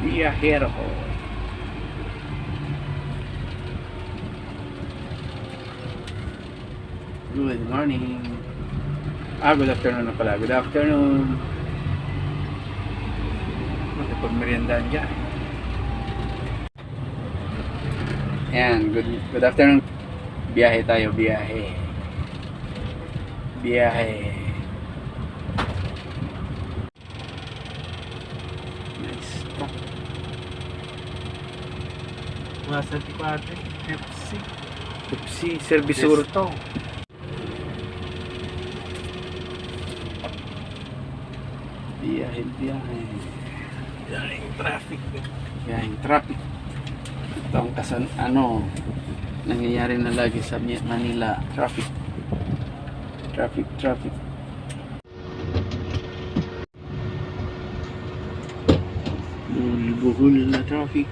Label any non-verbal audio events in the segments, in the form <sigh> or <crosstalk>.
Biyahero ko. Good morning. Ah, good afternoon na pala. Good afternoon. Makipag-meriendahan dyan. Ayan, good, good afternoon. Biyahe tayo, biyahe. Biyahe. Nasa di ko ate, Pepsi. Pepsi, servisor to. Biyahe, biyahe. Yaring traffic. Biyaheng traffic. Ito ang kasan, ano, nangyayari na lagi sa Manila. Traffic. Traffic, traffic. Buhol-buhol na traffic.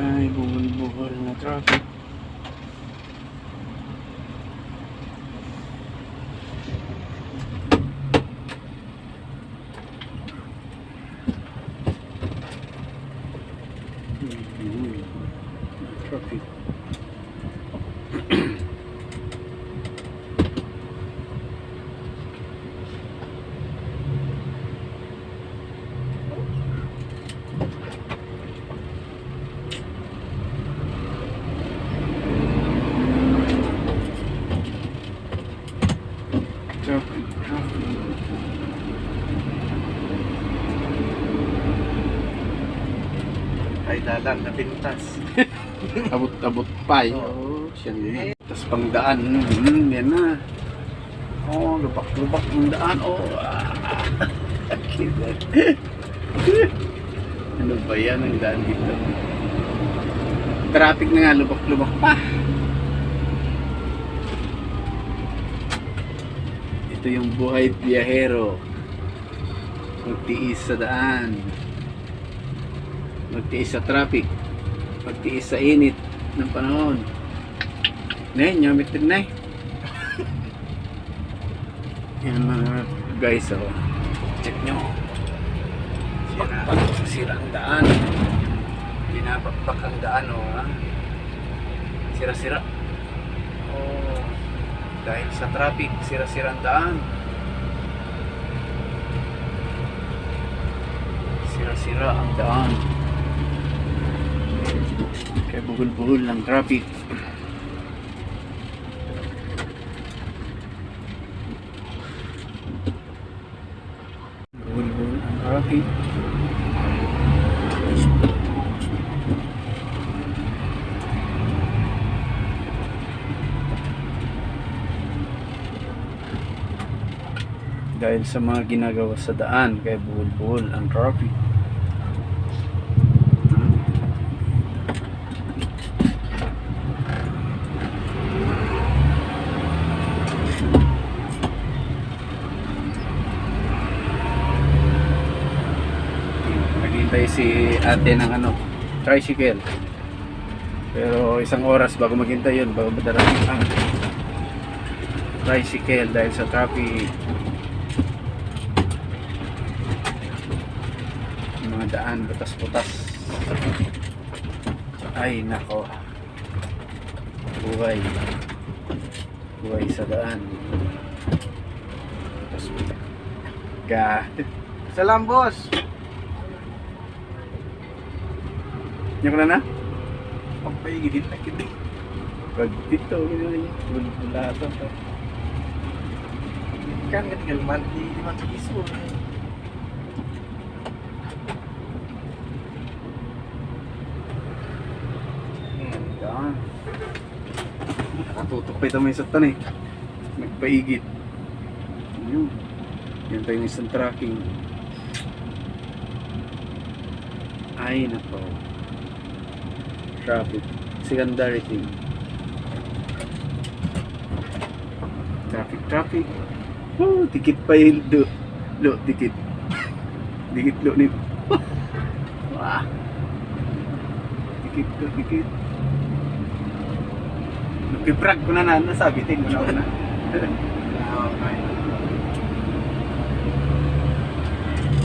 Ay, buhol-buhol na traffic. Buhol na traffic. Traffic, pintas. <laughs> Abot-abot pa eh. Oo. Oh, siya na. Tapos pang daan, hmm, yan na. Oh, lubak-lubak ng daan. Oh, ah. <laughs> ano ba yan ang daan dito? Traffic na nga, lubak-lubak pa. Ito yung buhay biyahero. Magtiis sa daan. Magtiis sa traffic. Magtiis sa init ng panahon. Nay, nyamit din nay. <laughs> Yan mga guys, oh. Check nyo. Sira ang daan. Pinapakpak ang daan, oh. Ha? Sira-sira. Oh. Dahil sa traffic, sira-sira ang daan. Sira-sira ang daan. Kaya buhol-buhol ng traffic. Buhol-buhol ang traffic. Dahil sa mga ginagawa sa daan, kaya buhol-buhol ang traffic. Naghintay si ate ng ano, tricycle. Pero isang oras bago maghintay yun, bago madarating ang tricycle dahil sa traffic. Mga daan, butas-butas. Ay, nako. Buhay. Buhay sa daan. Butas-butas. Ga. Salam boss. Yung na na? Pampahigit na kita. Pag dito, gano'n yun. Wala ito. Kan ketinggal mandi di mati isu. Hmm, yan. Nakatutok pa ito may sa tan eh. Nagpaigit. Yun. Yan tayo yung isang tracking. Ay, nako. Traffic. Secondary thing. Traffic, traffic. Oh, tikit pa yung lo. Lo, tikit. <laughs> Dikit lo ni. <laughs> Wah. Tikit lo, tikit. Nagpiprag ko na na, nasabitin ko na una. <laughs> Okay.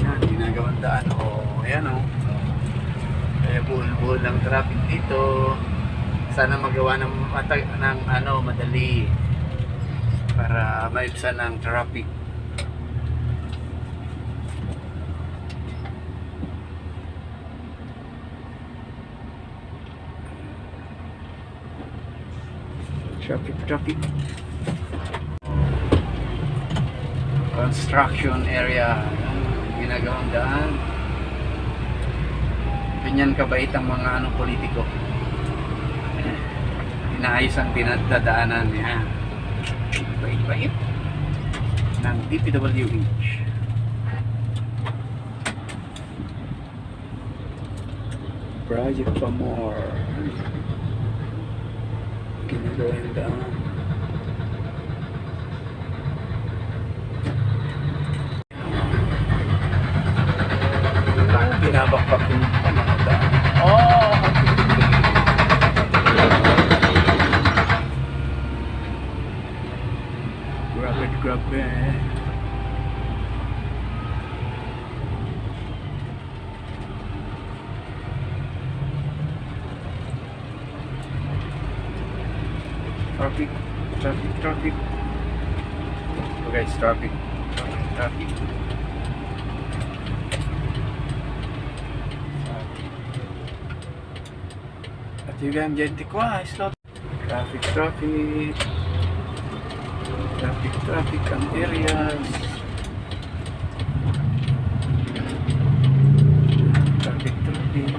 Yan, ginagawang daan. Oh, Ayan o. Kaya buhol-buhol ng traffic dito. Sana magawa ng, matag, ng ano, madali para maibsan ng traffic. Traffic, traffic. Construction area. Ginagawang daan. Ganyan kabait ang mga ano politiko. Inaayos ang pinagdadaanan niya. Bait-bait. Ng DPWH. Project for more. Ginagawang daan. Pinabakbak yung panamadaan. Oh! Grabe, grabe. Traffic, traffic, traffic. Oh guys, traffic. Traffic, traffic. At yung game dyan, tikwa, slot. Traffic, traffic. Traffic, traffic ang areas. Traffic, traffic.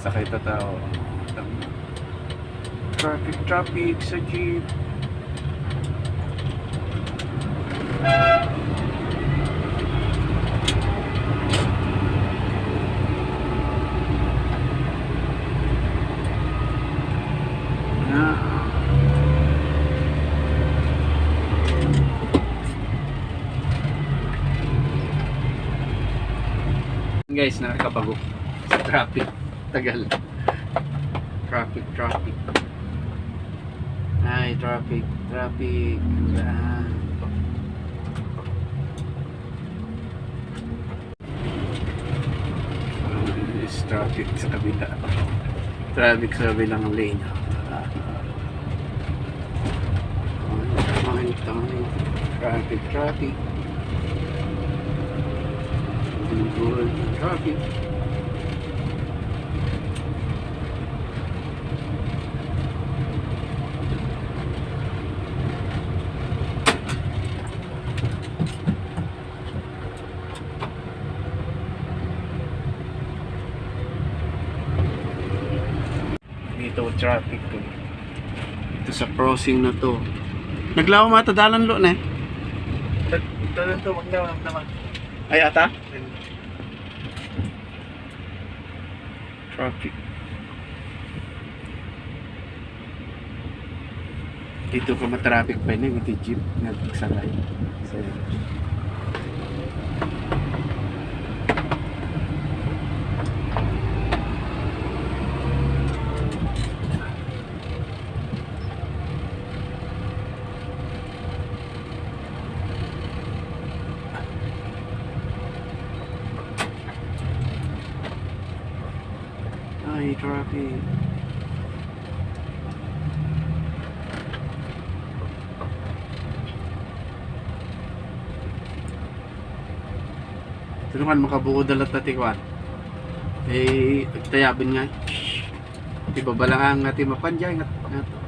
Sakay ta tao. Traffic, traffic sa jeep. Na. Guys, nakakabago sa traffic. Tagal. Traffic, traffic. Ay, traffic, traffic. Ah, traffic sa kabila. Traffic sa kabilang lane. Traffic, traffic. Good, traffic. Dito traffic to. Ito sa crossing na to. Naglaw mata dalan lo na eh. Dalan to, wag na, wag naman. Ay ata? Traffic. Dito pa matraffic pa yun, ito jeep nagsalay. So, ay, traffic. Tulungan makabuo dalat na tikwan. Eh, tayabin nga. Di ba balang nga ti mapanjay nga. nga.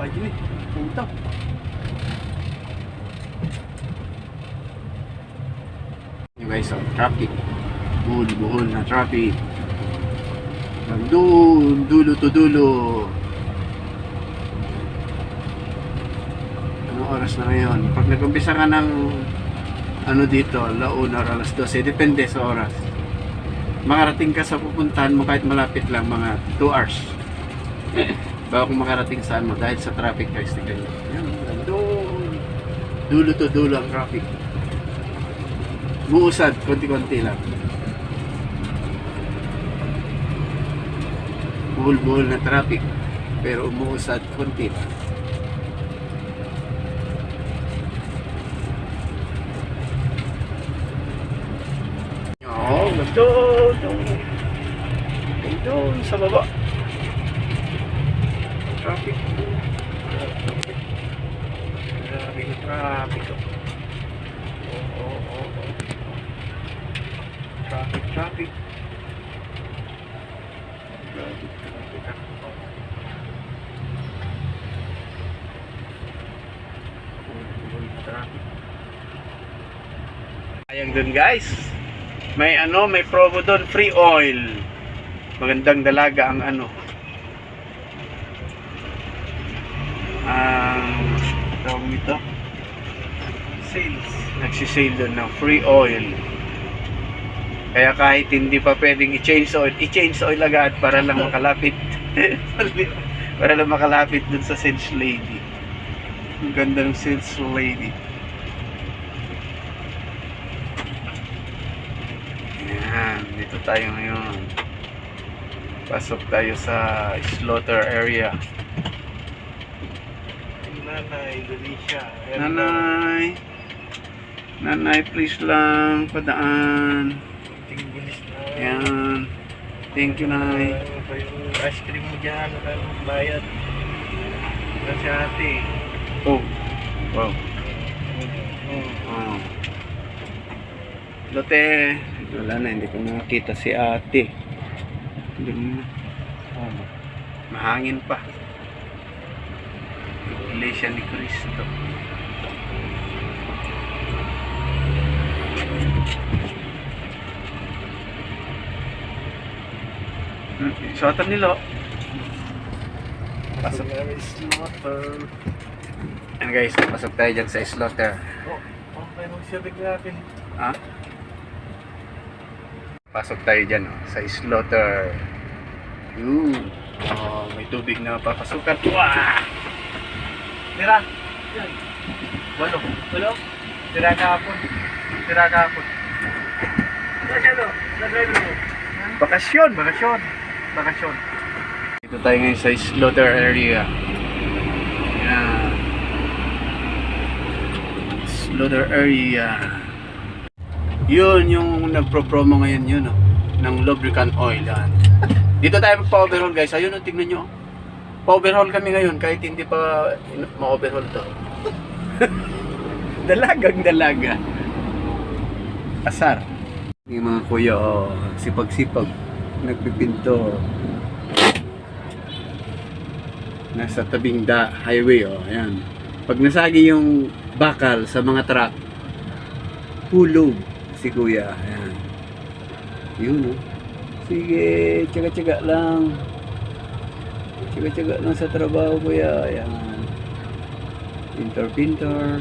bahay yun eh. Puta. Anyway, so traffic. Buhol-buhol na traffic. Nandun, dulo to dulo. Anong oras na ngayon? Pag nag-umpisa ka ng ano dito, launa or alas 12, eh, depende sa oras. Makarating ka sa pupuntahan mo kahit malapit lang mga 2 hours. Bago makarating saan mo dahil sa traffic guys, tignan nyo. Yan, doon. Dulo to dulo ang traffic. Buusad, konti-konti lang. Buhol-buhol na traffic. Pero umuusad, konti lang. Oo, gusto. Doon sa baba. Grabe traffic. oh. Oo, oo, oo. Traffic, traffic. Traffic, traffic. Traffic. Ayang dun guys. May ano, may promo doon, free oil. Magandang dalaga ang ano. Ang tawag nito. Sales. Nagsisale doon ng free oil. Kaya kahit hindi pa pwedeng i-change oil, i-change oil agad para lang makalapit. <laughs> para lang makalapit dun sa sales lady. Ang ganda ng sales lady. Yan, dito tayo ngayon. Pasok tayo sa slaughter area. Nanay, Indonesia. Nanay, nanay please lang, padaan. Ting bilis na. Yan. Thank you, yung ice cream mo dyan? Bayad? Ano si ate? Oh, wow. Oh. Lote, wala na, hindi ko nakita si ate. Hindi mo na. Mahangin pa. Iglesia ni Cristo. Suotan nilo. Pasok. Slaughter. Yan guys, pasok tayo dyan sa slaughter. Oh, okay nung siyabig natin. Ha? Pasok tayo dyan oh, sa slaughter. Yun. Oh, may tubig na papasukan. Wah! Tira! Walo. Walo? Tira kahapon. Tira kahapon. Bakasyon! Bakasyon. Bakasyon. Dito tayo ngayon sa slaughter area. Yan. Slaughter area. Yun yung nagpro-promo ngayon yun oh, ng lubricant oil. Yan. <laughs> Dito tayo magpa-overhaul guys. Ayun oh, tignan nyo. Pa-overhaul kami ngayon kahit hindi pa ma-overhaul to. <laughs> Dalagang dalaga. Asar. Yung mga kuya, oh, sipag-sipag. Nagpipinto. Nasa tabing da highway, oh, ayan. Pag nasagi yung bakal sa mga truck, hulog si kuya, ayan. Yun, oh. Sige, tsaga-tsaga lang. Tsaga-tsaga lang sa trabaho, kuya. Ayan. Pintor-pintor.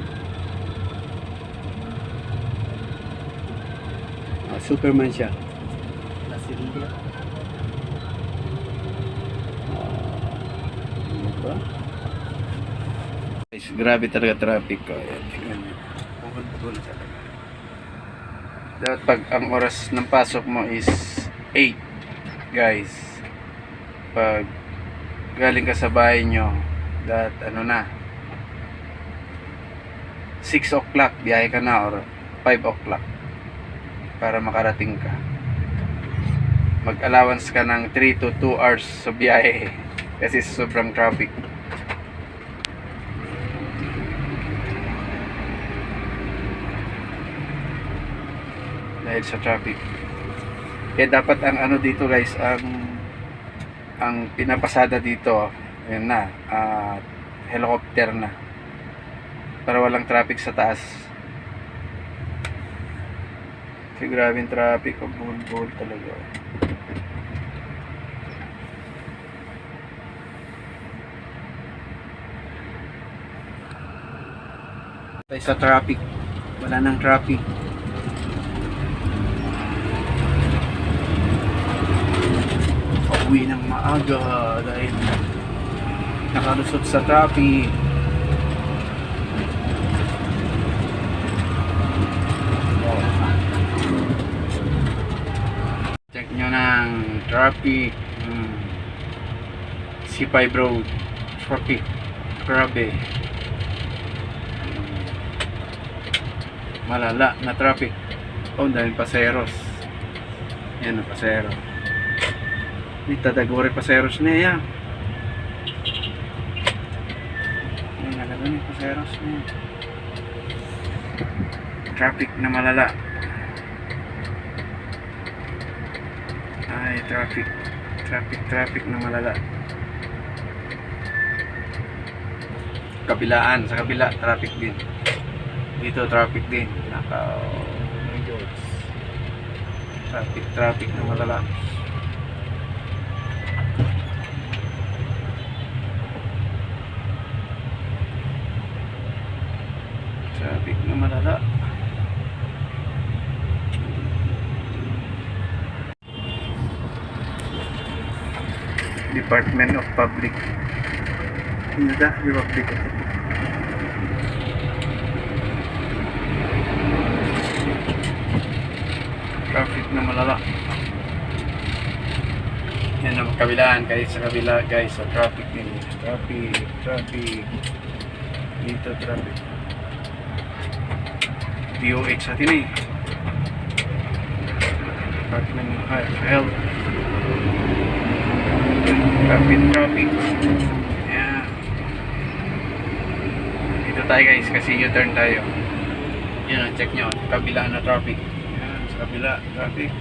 Ah, Superman siya. Nasilya. Ano ba? Guys, grabe talaga traffic ko. Ayan, tingnan nyo. Bugol-bugol talaga. Dapat pag ang oras ng pasok mo is 8, guys. Pag galing ka sa bahay nyo, that ano na, 6 o'clock, biyahe ka na or 5 o'clock para makarating ka. Mag-allowance ka ng 3 to 2 hours sa biyahe kasi sobrang traffic. Dahil sa traffic. Kaya dapat ang ano dito guys, ang ang pinapasada dito, ayun na, ah, helicopter na. Para walang traffic sa taas. Kasi grabe yung traffic, oh, buhol-buhol talaga. Tayo sa traffic. Wala nang traffic. Pauwi ng maaga dahil nakalusot sa traffic. Check nyo ng traffic. Hmm. C5 Road. Traffic. Grabe. Malala na traffic. Oh, dahil paseros. Yan ang pasero. Dito dagore paseros niya. Yan nalaga ni paseros niya. Traffic na malala. Ay, traffic. Traffic, traffic na malala. Kabilaan, sa kabila, traffic din. Dito, traffic din. Naka, traffic, traffic na malala. Traffic na malala. Department of Public. Hindi da, di public. Traffic na malala. Yan ang kabilaan, kahit sa kabila guys, sa traffic din. Traffic, traffic. Dito traffic. DOH sa atin eh. Department of Health. Traffic, traffic. Yan. Dito tayo guys, kasi U-turn tayo. Yan, check nyo. Kabila na traffic. Kabila, traffic.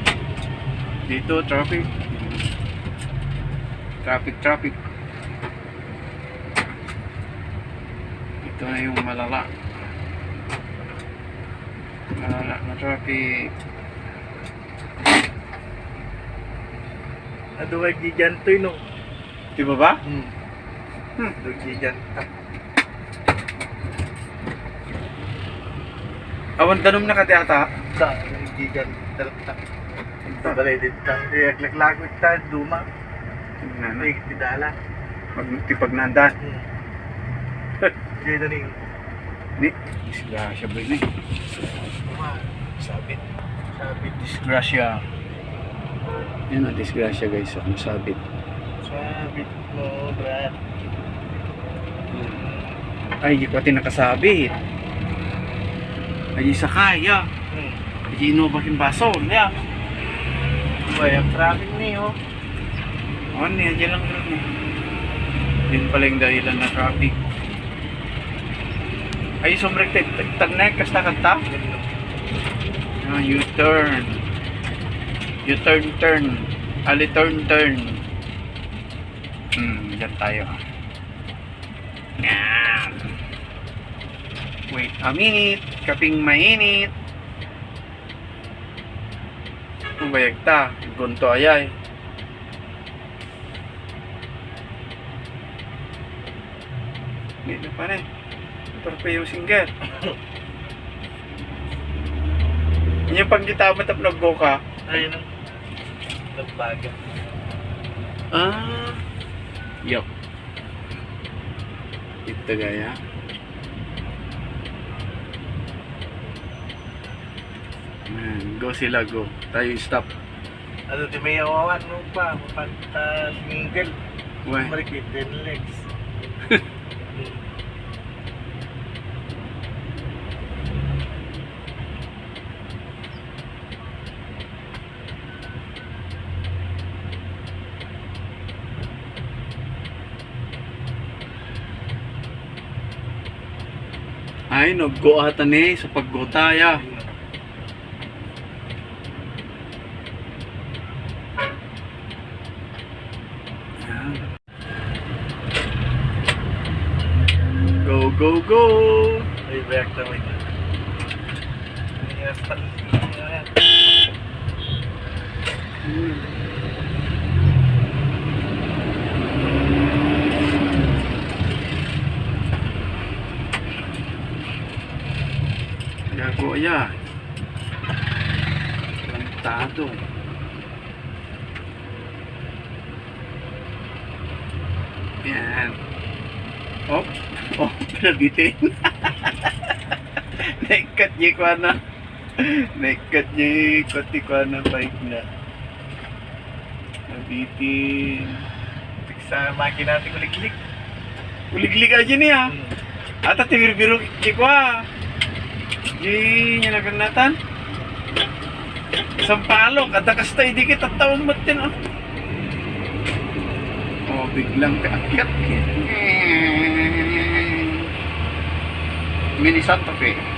Dito, traffic. Traffic, traffic. Ito na yung malala. Malala na traffic. Aduwag dyan to no. Di ba ba? Hmm. Hmm. Aduwag di dyan. Awan tanom na kati ata. Dyan. Talaktak. Ito balay din ta. Eh, aglaglag ta, duma. Tingnan Ay, tidala. Pag tipagnadan. Hmm. <laughs> Diyan na rin. Ni, disgrasya ba yun eh? Sabit. Sabit. Disgrasya. Yan ang disgrasya guys. Ano sabit? Sabit mo, Brad. Ay, di pati nakasabit. Ay, sa kaya. Hmm. Ay, inubakin baso. Ya. Uy, ang traffic niyo. Ano yan? Diyan lang eh. Yun pala yung dahilan na traffic. Ay, sumrekted. Tagtag kasta kanta. Ah, U-turn. U-turn, turn. Ali, turn, turn. Hmm, dyan tayo. Yan. Wait a minute. Kaping mainit. Ang bayag ta. Gunto ayay. Hindi na pa rin. Pa yung singer. <coughs> Yung pag gitamat at naggo ka. Ayun ang nagbaga. Ah. Yup. Ito gaya. Man, go sila, go. Tayo stop. Ano di may awawan mo pa, mapanta single. Why? Marikit din legs. Ay, nag-go ata ni sa paggotaya. Yan. Go, go, go! Ay, bayak na pan. ko ayan. Plantado. Yan. Oh, pinabitin. <laughs> Nekat niya ko na. Nekat niya koti ko na bike na. Nabitin. Sa makina natin kuliglig. Kuliglig aja niya. Ata tibir-biro kikwa. Di niya naganatan. Sampalok, ada kasta idikit at taon matin oh. Oh, biglang kaakyat. Mini Santa Fe.